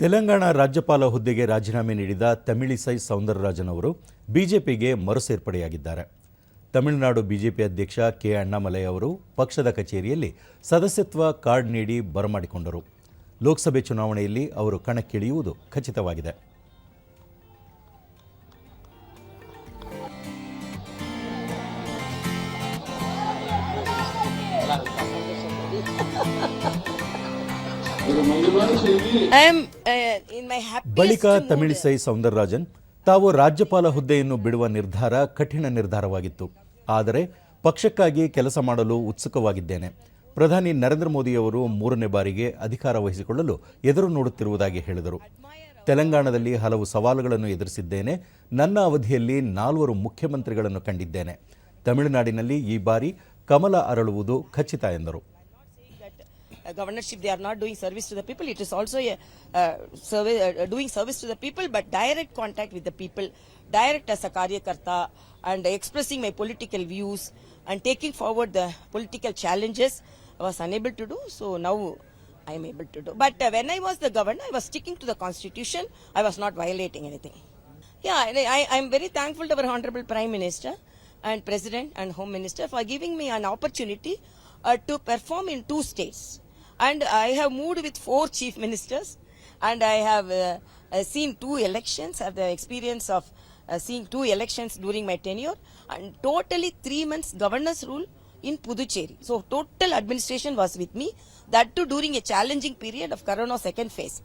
ತೆಲಂಗಾಣ ರಾಜ್ಯಪಾಲ ಹುದ್ದೆಗೆ ರಾಜೀನಾಮೆ ನೀಡಿದ ತಮಿಳಿಸೈ ಸೌಂದರರಾಜನ್ ಅವರು ಬಿಜೆಪಿಗೆ ಮರುಸೇರ್ಪಡೆಯಾಗಿದ್ದಾರೆ. ತಮಿಳುನಾಡು ಬಿಜೆಪಿ ಅಧ್ಯಕ್ಷ ಕೆ ಅಣ್ಣಾಮಲೈ ಅವರು ಪಕ್ಷದ ಕಚೇರಿಯಲ್ಲಿ ಸದಸ್ಯತ್ವ ಕಾರ್ಡ್ ನೀಡಿ ಬರಮಾಡಿಕೊಂಡರು. ಲೋಕಸಭೆ ಚುನಾವಣೆಯಲ್ಲಿ ಅವರು ಕಣಕ್ಕಿಳಿಯುವುದು ಖಚಿತವಾಗಿದೆ. ಬಳಿಕ mood. ತಮಿಳಿಸೈ ಸೌಂದರರಾಜನ್ ತಾವು ರಾಜ್ಯಪಾಲ ಹುದ್ದೆಯನ್ನು ಬಿಡುವ ನಿರ್ಧಾರ ಕಠಿಣ ನಿರ್ಧಾರವಾಗಿತ್ತು. ಆದರೆ ಪಕ್ಷಕ್ಕಾಗಿ ಕೆಲಸ ಮಾಡಲು ಉತ್ಸುಕವಾಗಿದ್ದೇನೆ. ಪ್ರಧಾನಿ ನರೇಂದ್ರ ಮೋದಿಯವರು ಮೂರನೇ ಬಾರಿಗೆ ಅಧಿಕಾರ ವಹಿಸಿಕೊಳ್ಳಲು ಎದುರು ನೋಡುತ್ತಿರುವುದಾಗಿ ಹೇಳಿದರು. ತೆಲಂಗಾಣದಲ್ಲಿ ಹಲವು ಸವಾಲುಗಳನ್ನು ಎದುರಿಸಿದ್ದೇನೆ. ನನ್ನ ಅವಧಿಯಲ್ಲಿ ನಾಲ್ವರು ಮುಖ್ಯಮಂತ್ರಿಗಳನ್ನು ಕಂಡಿದ್ದೇನೆ. ತಮಿಳುನಾಡಿನಲ್ಲಿ ಈ ಬಾರಿ ಕಮಲ ಅರಳುವುದು ಖಚಿತ ಎಂದರು. uh, governorship they are not doing service to the people. It is also a uh, service, uh, doing service to the people but direct contact with the people direct as a karyakarta and expressing my political views and taking forward the political challenges i was unable to do. So now i am able to do. But uh, when i was the governor i was sticking to the constitution. I was not violating anything. Yeah i i am very thankful to our honorable prime minister and president and home minister for giving me an opportunity uh, to perform in two states and I have moved with four chief ministers, and I have uh, uh, seen two elections. have the experience of uh, seeing two elections during my tenure, and totally three months governor's rule in Puducherry. So total administration was with me. That too during a challenging period of Corona second phase.